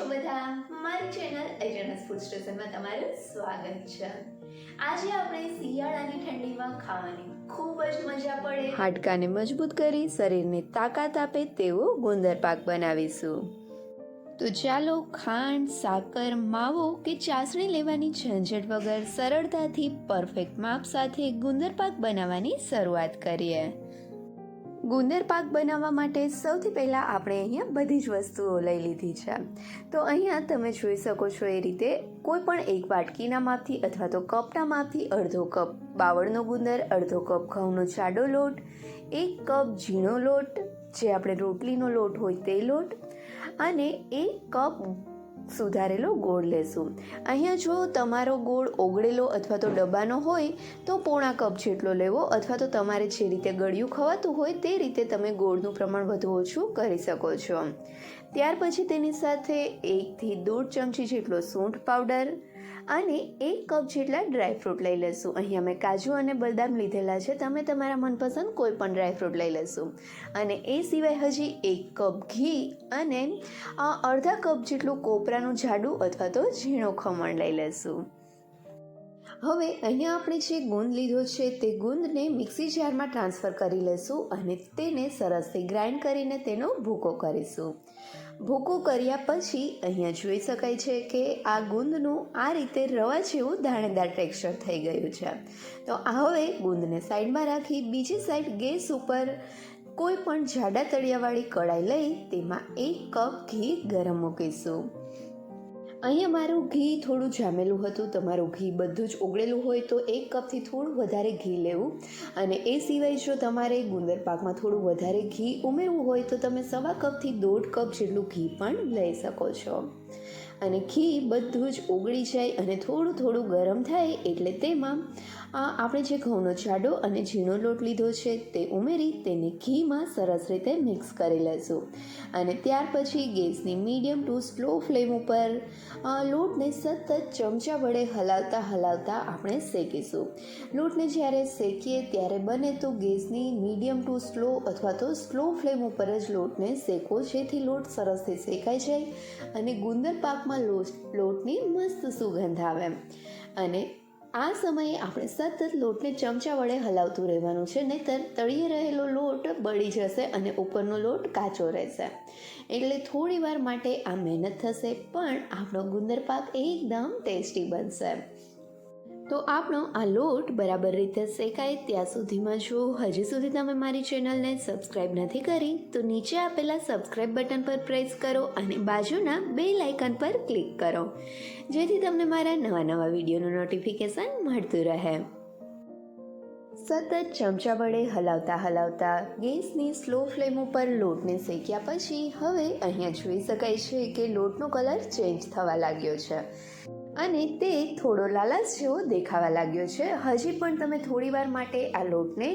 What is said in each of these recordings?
છો બધા? મારી ચેનલ એજનસ ફૂડ સ્ટેશનમાં તમારું સ્વાગત છે. આજે આપણે શિયાળાની ઠંડીમાં ખાવાની ખૂબ જ મજા પડે. હાડકાને મજબૂત કરી, શરીરને તાકાત આપે તેવો ગુંદર પાક બનાવીશું. તો ચાલો ખાંડ, સાકર, માવો કે ચાસણી લેવાની ઝંઝટ વગર સરળતાથી પરફેક્ટ માપ સાથે ગુંદર પાક બનાવવાની શરૂઆત કરીએ. ગુંદર પાક બનાવવા માટે સૌથી પહેલાં આપણે અહીંયા બધી જ વસ્તુઓ લઈ લીધી છે. તો અહીંયા તમે જોઈ શકો છો એ રીતે કોઈ પણ એક વાટકીના માપથી અથવા તો કપના માપથી અડધો કપ બાવળનો ગુંદર, અડધો કપ ઘઉંનો જાડો લોટ, એક કપ ઝીણો લોટ, જે આપણે રોટલીનો લોટ હોય તે લોટ, અને એક કપ સુધારેલો ગોળ લેશું. અહીંયા જો તમારો ગોળ ઓગળેલો અથવા તો ડબ્બાનો હોય, તો પોણા કપ જેટલો લેવો અથવા તો તમારે જે રીતે ગળ્યું ખવાતું હોય તે રીતે તમે ગોળનું પ્રમાણ વધુ ઓછું કરી શકો છો. ત્યાર પછી તેની સાથે એકથી દોઢ ચમચી જેટલો સૂંઠ પાવડર અને એક કપ જેટલા ડ્રાયફ્રૂટ લઈ લઈશું અહીંયા મેં કાજુ અને બદામ લીધેલા છે. તમે તમારા મનપસંદ કોઈ પણ ડ્રાયફ્રૂટ લઈ લઈશું અને એ સિવાય હજી એક કપ ઘી અને અડધા કપ જેટલું કોપરાનું જાડું અથવા તો ઝીણો ખમણ લઈ લઈશું હવે અહીંયા આપણે જે ગુંદ લીધો છે તે ગુંદને મિક્સી જારમાં ટ્રાન્સફર કરી લઈશું અને તેને સરસથી ગ્રાઇન્ડ કરીને તેનો ભૂકો કરીશું. ભૂકો કર્યા પછી અહીંયા જોઈ શકાય છે કે આ ગુંદનું આ રીતે રવા જેવું દાણેદાર ટેક્સચર થઈ ગયું છે. તો હવે ગુંદને સાઈડમાં રાખી બીજી સાઈડ ગેસ ઉપર કોઈ પણ જાડા તળિયાવાળી કડાઈ લઈ તેમાં એક કપ ઘી ગરમ મૂકીશું. અહીંયા મારું ઘી થોડું જામેલું હતું, તમારું ઘી બધું જ ઓગળેલું હોય તો એક કપથી થોડું વધારે ઘી લેવું. અને એ સિવાય જો તમારે ગુંદર પાકમાં થોડું વધારે ઘી ઉમેરવું હોય તો તમે સવા કપથી દોઢ કપ જેટલું ઘી પણ લઈ શકો છો. અને ઘી બધું જ ઓગળી જાય અને થોડું થોડું ગરમ થાય એટલે તેમાં આપણે જે ઘઉંનો જાડો અને ઝીણો લોટ લીધો છે તે ઉમેરી તેને ઘીમાં સરસ રીતે મિક્સ કરી લેશું. અને ત્યાર પછી ગેસની મીડિયમ ટુ સ્લો ફ્લેમ ઉપર લોટને સતત ચમચા વડે હલાવતા હલાવતા આપણે શેકીશું. લોટને જ્યારે શેકીએ ત્યારે બને તો ગેસની મીડિયમ ટુ સ્લો અથવા તો સ્લો ફ્લેમ ઉપર જ લોટને શેકો, જેથી લોટ સરસથી શેકાઈ જાય અને ગુંદર પાકમાં લોટ, લોટની મસ્ત સુગંધ આવે. અને આ સમયે આપણે સતત લોટને ચમચા વડે હલાવતું રહેવાનું છે, નહીંતર તળીએ રહેલો લોટ બળી જશે અને ઉપરનો લોટ કાચો રહેશે. એટલે થોડી વાર માટે આ મહેનત થશે, પણ આપણો ગુંદર પાક એકદમ ટેસ્ટી બનશે. તો આપણો આ લોટ બરાબર રીતે શેકાય ત્યાં સુધીમાં જો હજી સુધી તમે મારી ચેનલને સબસ્ક્રાઈબ નથી કરી, તો નીચે આપેલા સબસ્ક્રાઇબ બટન પર પ્રેસ કરો અને બાજુના બે લાઇકન પર ક્લિક કરો. જેથી તમને મારા નવા નવા વિડીયોનું નોટિફિકેશન મળતું રહે. સતત ચમચા વડે હલાવતા હલાવતા ગેસની સ્લો ફ્લેમ ઉપર લોટને શેક્યા પછી હવે અહીંયા જોઈ શકાય છે કે લોટનો કલર ચેન્જ થવા લાગ્યો છે. અને તે થોડો લાલાશ જેવો દેખાવા લાગ્યો છે. હજી પણ તમે થોડી વાર માટે આ લોટને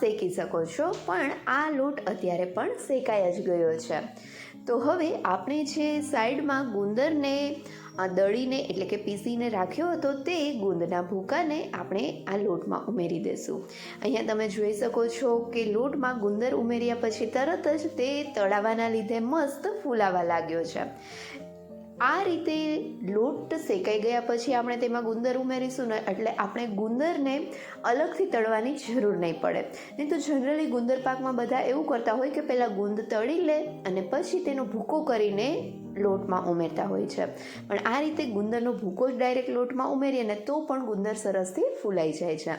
શેકી શકો છો, પણ આ લોટ અત્યારે પણ શેકાઈ જ ગયો છે. તો હવે આપણે જે સાઈડમાં ગુંદરને દળીને એટલે કે પીસીને રાખ્યો હતો તે ગુંદના ભૂકાને આપણે આ લોટમાં ઉમેરી દઈશું અહીંયા તમે જોઈ શકો છો કે લોટમાં ગુંદર ઉમેર્યા પછી તરત જ તે તળાવાના લીધે મસ્ત ફૂલાવા લાગ્યો છે. આ રીતે લોટ શેકાઈ ગયા પછી આપણે તેમાં ગુંદર ઉમેરીશું ને એટલે આપણે ગુંદરને અલગથી તળવાની જરૂર નહીં પડે. નહીં તો જનરલી ગુંદર પાકમાં બધા એવું કરતા હોય કે પહેલાં ગુંદ તળી લે અને પછી તેનો ભૂકો કરીને લોટમાં ઉમેરતા હોય છે. પણ આ રીતે ગુંદરનો ભૂકો જ ડાયરેક્ટ લોટમાં ઉમેરીએ ને તો પણ ગુંદર સરસથી ફૂલાઈ જાય છે.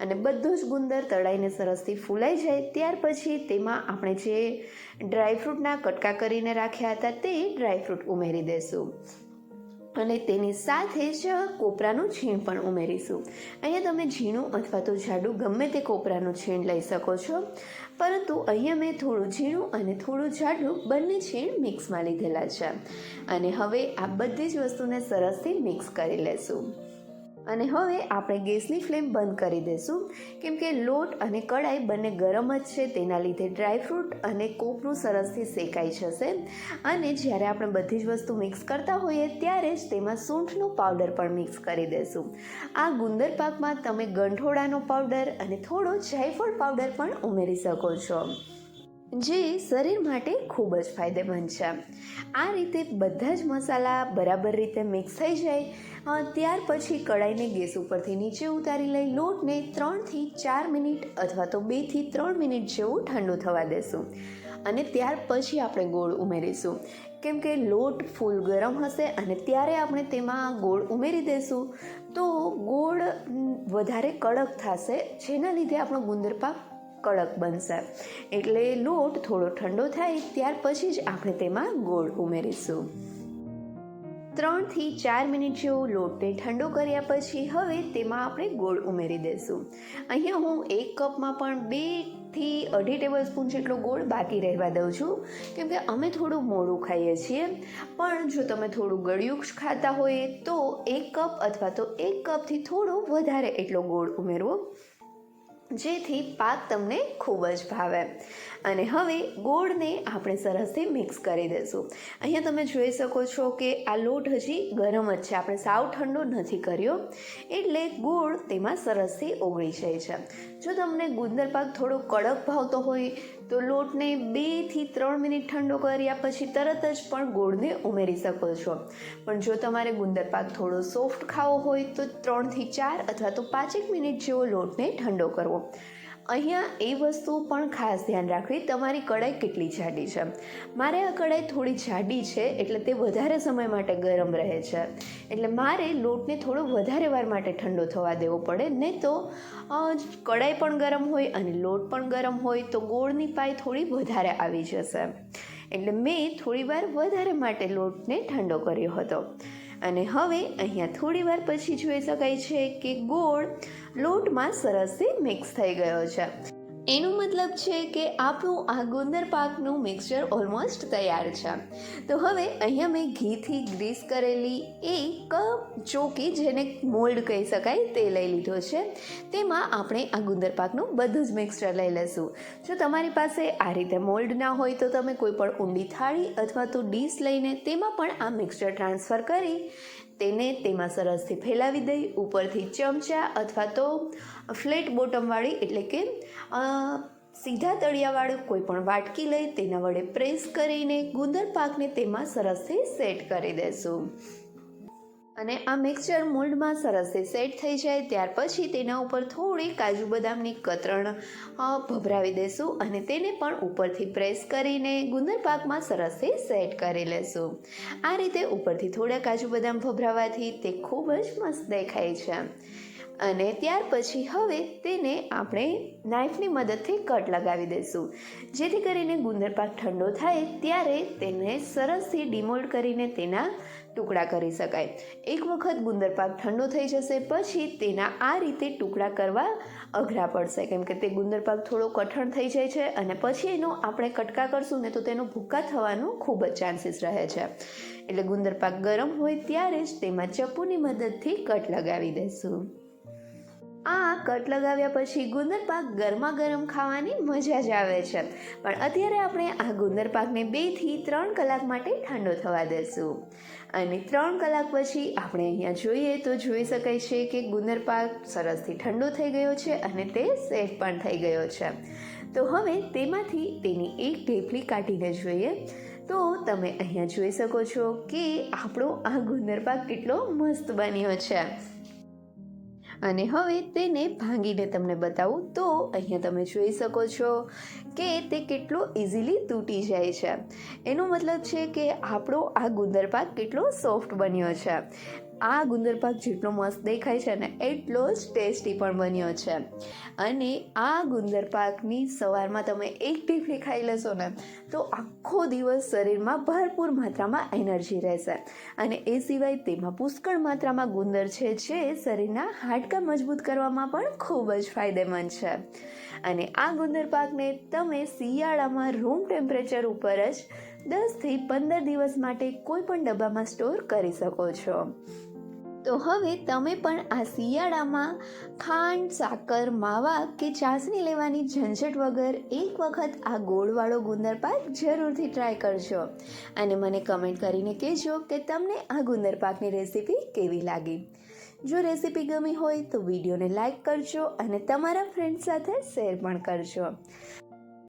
અને બધું જ ગુંદર તળાઈને સરસથી ફૂલાઈ જાય ત્યાર પછી તેમાં આપણે જે ડ્રાયફ્રૂટના કટકા કરીને રાખ્યા હતા તે ડ્રાયફ્રૂટ ઉમેરી દઈશું અને તેની સાથે જ કોપરાનું છીણ પણ ઉમેરીશું. અહીંયા તમે ઝીણું અથવા તો જાડું ગમે તે કોપરાનું છીણ લઈ શકો છો. પરંતુ અહીંયા મેં થોડું ઝીણું અને થોડું જાડું બંને છીણ મિક્સમાં લીધેલા છે. અને હવે આ બધી જ વસ્તુને સરસથી મિક્સ કરી લેશું. અને હવે આપણે ગેસની ફ્લેમ બંધ કરી દઈશું. કેમ કે લોટ અને કડાઈ બંને ગરમ જ છે, તેના લીધે ડ્રાયફ્રૂટ અને કોપરું સરસથી શેકાઈ જશે. અને જ્યારે આપણે બધી જ વસ્તુ મિક્સ કરતા હોઈએ ત્યારે જ તેમાં સૂંઠનો પાવડર પણ મિક્સ કરી દઈશું. આ ગુંદર પાકમાં તમે ગંઠોડાનો પાવડર અને થોડો જાયફળ પાવડર પણ ઉમેરી શકો છો. જે શરીર માટે ખૂબ જ ફાયદેમંદ છે. આ રીતે બધા જ મસાલા બરાબર રીતે મિક્સ થઈ જાય ત્યાર પછી કડાઈને ગેસ ઉપરથી નીચે ઉતારી લઈ લોટને ત્રણથી ચાર મિનિટ અથવા તો બેથી ત્રણ મિનિટ જેવું ઠંડુ થવા દેશું. અને ત્યાર પછી આપણે ગોળ ઉમેરીશું. કેમ કે લોટ ફૂલ ગરમ હશે અને ત્યારે આપણે તેમાં ગોળ ઉમેરી દઈશું તો ગોળ વધારે કડક થશે, જેના લીધે આપણો ગુંદર પાક કડક બનશે. એટલે લોટ થોડો ઠંડો થાય, ત્યાર પછી જ આપણે તેમાં ગોળ ઉમેરીશું. ત્રણથી ચાર મિનિટ જેવો લોટને ઠંડો કર્યા પછી હવે તેમાં આપણે ગોળ ઉમેરી દઈશું. અહીંયા હું એક કપમાં પણ બેથી અઢી ટેબલ સ્પૂન જેટલો ગોળ બાકી રહેવા દઉં છું. કેમ કે અમે થોડું મોડું ખાઈએ છીએ. પણ જો તમે થોડું ગળ્યું ખાતા હોય, તો એક કપ અથવા તો એક કપથી થોડો વધારે એટલો ગોળ ઉમેરવો જેથી પાક તમને ખૂબ જ ભાવે. અને હવે ગોળને આપણે સરસથી મિક્સ કરી દઈશું. અહીંયા તમે જોઈ શકો છો કે આ લોટ હજી ગરમ જ છે. આપણે સાવ ઠંડો નથી કર્યો. એટલે ગોળ તેમાં સરસથી ઓગળી જાય છે. જો તમને ગુંદર પાક થોડો કડક ભાવતો હોય, તો લોટને બેથી ત્રણ મિનિટ ઠંડો કર્યા પછી તરત જ પણ ગોળને ઉમેરી શકો છો. પણ જો તમારે ગુંદર પાક થોડો સોફ્ટ ખાવો હોય, તો ત્રણથી ચાર અથવા તો પાંચેક મિનિટ જેવો લોટને ઠંડો કરવો. અહીંયા એ વસ્તુ પણ ખાસ ધ્યાન રાખવી, તમારી કડાઈ કેટલી જાડી છે. મારે આ કડાઈ થોડી જાડી છે, એટલે તે વધારે સમય માટે ગરમ રહે છે. એટલે મારે લોટને થોડો વધારે વાર માટે ઠંડો થવા દેવો પડે નહીં તો કડાઈ પણ ગરમ હોય અને લોટ પણ ગરમ હોય, તો ગોળની પાય થોડી વધારે આવી જશે. એટલે મેં થોડી વાર વધારે માટે લોટને ઠંડો કર્યો હતો. અને હવે અહીંયા થોડી વાર પછી જોઈ શકાય છે કે ગોળ લોટમાં સરસથી મિક્સ થઈ ગયો છે. એનો મતલબ છે કે આપણું આ ગુંદર પાકનું મિક્સચર ઓલમોસ્ટ તૈયાર છે. તો હવે અહીંયા મેં ઘીથી ગ્રીસ કરેલી એક ચોકી જેને મોલ્ડ કહી શકાય, તે લઈ લીધો છે. તેમાં આપણે આ ગુંદર પાકનું બધું જ મિક્સચર લઈ લઈશું. જો તમારી પાસે આ રીતે મોલ્ડ ના હોય તો તમે કોઈ પણ ઊંડી થાળી અથવા તો ડીશ લઈને તેમાં પણ આ મિક્સચર ટ્રાન્સફર કરી તેને તેમાં સરસથી ફેલાવી દઈ, ઉપરથી ચમચા અથવા તો ફ્લેટ બોટમવાળી એટલે કે સીધા તળિયાવાળું કોઈ પણ વાટકી લઈ તેના વડે પ્રેસ કરીને ગુંદર પાકને તેમાં સરસથી સેટ કરી દેશું. અને આ મિક્સચર મોલ્ડમાં સરસથી સેટ થઈ જાય, ત્યાર પછી તેના ઉપર થોડી કાજુ બદામની કતરણ ભભરાવી દેશું અને તેને પણ ઉપરથી પ્રેસ કરીને ગુંદર પાકમાં સરસથી સેટ કરી લેશું. આ રીતે ઉપરથી થોડા કાજુ બદામ ભભરાવાથી તે ખૂબ જ મસ્ત દેખાય છે. અને ત્યાર પછી હવે તેને આપણે નાઇફની મદદથી કટ લગાવી દઈશું. જેથી કરીને ગુંદર પાક ઠંડો થાય, ત્યારે તેને સરસથી ડિમોલ્ડ કરીને તેના ટુકડા કરી શકાય. એક વખત ગુંદર પાક ઠંડો થઈ જશે, પછી તેના આ રીતે ટુકડા કરવા અઘરા પડશે. કેમ કે તે ગુંદર પાક થોડો કઠણ થઈ જાય છે અને પછી એનો આપણે કટકા કરશું ને તો તેનો ભૂક્કા થવાનું ખૂબ જ ચાન્સીસ રહે છે. એટલે ગુંદર પાક ગરમ હોય ત્યારે જ તેમાં ચપ્પુની મદદથી કટ લગાવી દઈશું. આ કટ લગાવ્યા પછી ગુંદર પાક ગરમા ગરમ ખાવાની મજા જ આવે છે. પણ અત્યારે આપણે આ ગુંદર પાકને બેથી ત્રણ કલાક માટે ઠંડો થવા દેશું. અને ત્રણ કલાક પછી આપણે અહીંયા જોઈએ તો જોઈ શકાય છે કે ગુંદર પાક સરસથી ઠંડો થઈ ગયો છે અને તે સેટ પણ થઈ ગયો છે. તો હવે તેમાંથી તેની એક ઢેફલી કાઢીને જોઈએ. તો તમે અહીંયા જોઈ શકો છો કે આપણો આ ગુંદર પાક કેટલો મસ્ત બન્યો છે. અને હવે તેને ભાંગીને તમને બતાવું તો અહીંયા તમે જોઈ શકો છો કે તે કેટલો ઇઝીલી તૂટી જાય છે. એનો મતલબ છે કે આપણો આ ગુંદર પાક કેટલો સોફ્ટ બન્યો છે. આ ગુંદર પાક જેટલો મસ્ત દેખાય છે ને, એટલો જ ટેસ્ટી પણ બન્યો છે. અને આ ગુંદર પાકની સવારમાં તમે એક ટીફલી ખાઈ લેશો ને, તો આખો દિવસ શરીરમાં ભરપૂર માત્રામાં એનર્જી રહેશે. અને એ સિવાય તેમાં પુષ્કળ માત્રામાં ગુંદર છે, જે શરીરના હાડકાં મજબૂત કરવામાં પણ ખૂબ જ ફાયદેમંદ છે. અને આ ગુંદર પાકને તમે શિયાળામાં રૂમ ટેમ્પરેચર ઉપર જ દસથી પંદર દિવસ માટે કોઈ પણ ડબ્બામાં સ્ટોર કરી શકો છો. તો હવે તમે પણ આ શિયાળામાં ખાંડ, સાકર, માવા કે ચાસણી લેવાની ઝંઝટ વગર એક વખત આ ગોળવાળો ગુંદર પાક જરૂરથી ટ્રાય કરજો. અને મને કમેન્ટ કરીને કહેજો કે તમને આ ગુંદર પાકની રેસીપી કેવી લાગી. જો રેસીપી ગમી હોય તો વિડીયોને લાઇક કરજો અને તમારા ફ્રેન્ડ સાથે શેર પણ કરજો.